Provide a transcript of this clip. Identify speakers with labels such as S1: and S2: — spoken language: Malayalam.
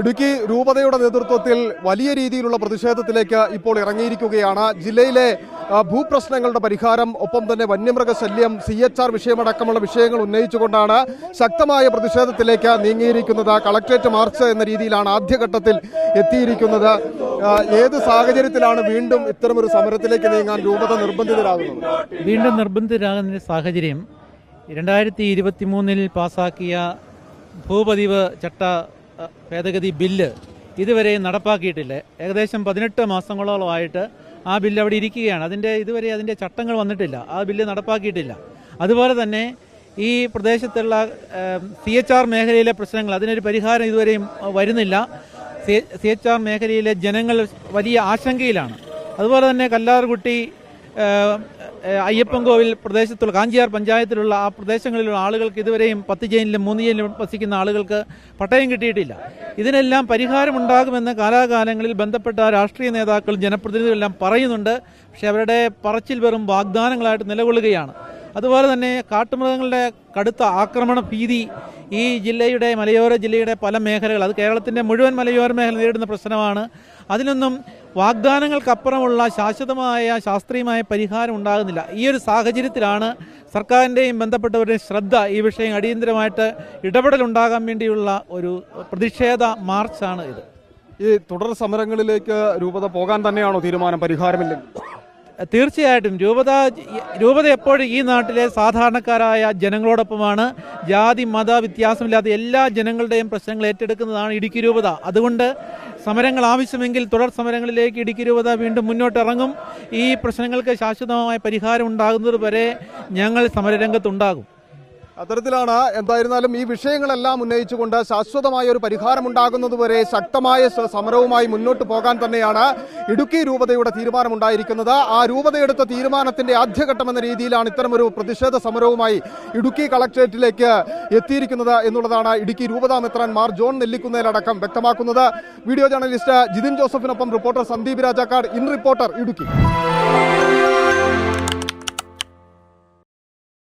S1: ഇടുക്കി രൂപതയുടെ നേതൃത്വത്തിൽ വലിയ രീതിയിലുള്ള പ്രതിഷേധത്തിലേക്ക് ഇപ്പോൾ ഇറങ്ങിയിരിക്കുകയാണ്. ജില്ലയിലെ ഭൂപ്രശ്നങ്ങളുടെ പരിഹാരം ഒപ്പം തന്നെ വന്യമൃഗശല്യം സി എച്ച് ആർ വിഷയമടക്കമുള്ള വിഷയങ്ങൾ ഉന്നയിച്ചുകൊണ്ടാണ് ശക്തമായ പ്രതിഷേധത്തിലേക്ക് നീങ്ങിയിരിക്കുന്നത്. കളക്ട്രേറ്റ് മാർച്ച് എന്ന രീതിയിലാണ് ആദ്യഘട്ടത്തിൽ എത്തിയിരിക്കുന്നത്. ഏത് സാഹചര്യത്തിലാണ് വീണ്ടും ഇത്തരമൊരു സമരത്തിലേക്ക് നീങ്ങാൻ രൂപത നിർബന്ധിതരാകുന്നത്?
S2: വീണ്ടും നിർബന്ധിതരാകുന്ന സാഹചര്യം രണ്ടായിരത്തി ഇരുപത്തി മൂന്നിൽ പാസാക്കിയ ഭൂപതിവ് ചട്ട ഭേദഗതി ബില്ല് ഇതുവരെയും നടപ്പാക്കിയിട്ടില്ല. ഏകദേശം പതിനെട്ട് മാസങ്ങളോളമായിട്ട് ആ ബില്ല് അവിടെ ഇരിക്കുകയാണ്. അതിന്റെ ഇതുവരെ അതിന്റെ ചട്ടങ്ങൾ വന്നിട്ടില്ല. ആ ബില്ല് നടപ്പാക്കിയിട്ടില്ല. അതുപോലെ തന്നെ ഈ പ്രദേശത്തുള്ള സി എച്ച് ആർ മേഖലയിലെ പ്രശ്നങ്ങൾ അതിനൊരു പരിഹാരം ഇതുവരെയും വരുന്നില്ല. സി എച്ച് ആർ മേഖലയിലെ ജനങ്ങൾ വലിയ ആശങ്കയിലാണ്. അതുപോലെ തന്നെ കല്ലാർകുട്ടി അയ്യപ്പൻകോവിൽ പ്രദേശത്തുള്ള കാഞ്ചിയാർ പഞ്ചായത്തിലുള്ള ആ പ്രദേശങ്ങളിലുള്ള ആളുകൾക്ക് ഇതുവരെയും പത്ത് ജയിലിലും മൂന്ന് ജയിലിലും വസിക്കുന്ന ആളുകൾക്ക് പട്ടയം കിട്ടിയിട്ടില്ല. ഇതിനെല്ലാം പരിഹാരമുണ്ടാകുമെന്ന് കാലാകാലങ്ങളിൽ ബന്ധപ്പെട്ട രാഷ്ട്രീയ നേതാക്കൾ ജനപ്രതിനിധികളെല്ലാം പറയുന്നുണ്ട്. പക്ഷേ അവരുടെ പറച്ചിൽ വെറും വാഗ്ദാനങ്ങളായിട്ട് നിലകൊള്ളുകയാണ്. അതുപോലെ തന്നെ കാട്ടുമൃഗങ്ങളുടെ കടുത്ത ആക്രമണ ഭീതി ഈ ജില്ലയുടെ മലയോര ജില്ലയുടെ പല മേഖലകൾ അത് കേരളത്തിന്റെ മുഴുവൻ മലയോര മേഖല നേരിടുന്ന പ്രശ്നമാണ്. അതിനൊന്നും വാഗ്ദാനങ്ങൾക്കപ്പുറമുള്ള ശാശ്വതമായ ശാസ്ത്രീയമായ പരിഹാരം ഉണ്ടാകുന്നില്ല. ഈ ഒരു സാഹചര്യത്തിലാണ് സർക്കാരിന്റെയും ബന്ധപ്പെട്ടവരുടെയും ശ്രദ്ധ ഈ വിഷയം അടിയന്തരമായിട്ട് ഇടപെടൽ ഉണ്ടാകാൻ വേണ്ടിയുള്ള ഒരു പ്രതിഷേധ മാർച്ചാണ് ഇത്.
S1: ഈ തുടർ സമരങ്ങളിലേക്ക് രൂപത പോകാൻ തന്നെയാണോ തീരുമാനം? പരിഹാരമില്ലെങ്കിൽ.
S2: തീർച്ചയായിട്ടും രൂപത രൂപത എപ്പോഴും ഈ നാട്ടിലെ സാധാരണക്കാരായ ജനങ്ങളോടൊപ്പമാണ്. ജാതി മത വ്യത്യാസമില്ലാത്ത എല്ലാ ജനങ്ങളുടെയും പ്രശ്നങ്ങൾ ഏറ്റെടുക്കുന്നതാണ് ഇടുക്കി രൂപത. അതുകൊണ്ട് സമരങ്ങൾ ആവശ്യമെങ്കിൽ തുടർ സമരങ്ങളിലേക്ക് ഇടുക്കി രൂപത വീണ്ടും മുന്നോട്ടിറങ്ങും. ഈ പ്രശ്നങ്ങൾക്ക് ശാശ്വതമായ പരിഹാരം ഉണ്ടാകുന്നത് വരെ ഞങ്ങൾ സമരരംഗത്തുണ്ടാകും.
S1: അത്തരത്തിലാണ് എന്തായിരുന്നാലും ഈ വിഷയങ്ങളെല്ലാം ഉന്നയിച്ചുകൊണ്ട് ശാശ്വതമായ ഒരു പരിഹാരമുണ്ടാകുന്നതുവരെ ശക്തമായ സമരവുമായി മുന്നോട്ട് പോകാൻ തന്നെയാണ് ഇടുക്കി രൂപതയുടെ തീരുമാനമുണ്ടായിരിക്കുന്നത്. ആ രൂപതയെടുത്ത തീരുമാനത്തിന്റെ ആദ്യഘട്ടം എന്ന രീതിയിലാണ് ഇത്തരമൊരു പ്രതിഷേധ സമരവുമായി ഇടുക്കി കളക്ട്രേറ്റിലേക്ക് എത്തിയിരിക്കുന്നത് എന്നുള്ളതാണ് ഇടുക്കി രൂപതാ മെത്രാൻ മാർ ജോൺ നെല്ലിക്കുന്നതിലടക്കം വ്യക്തമാക്കുന്നത്. Video journalist Jithin ജോസഫിനൊപ്പം reporter Sandeep Rajakkad. In reporter Idukki.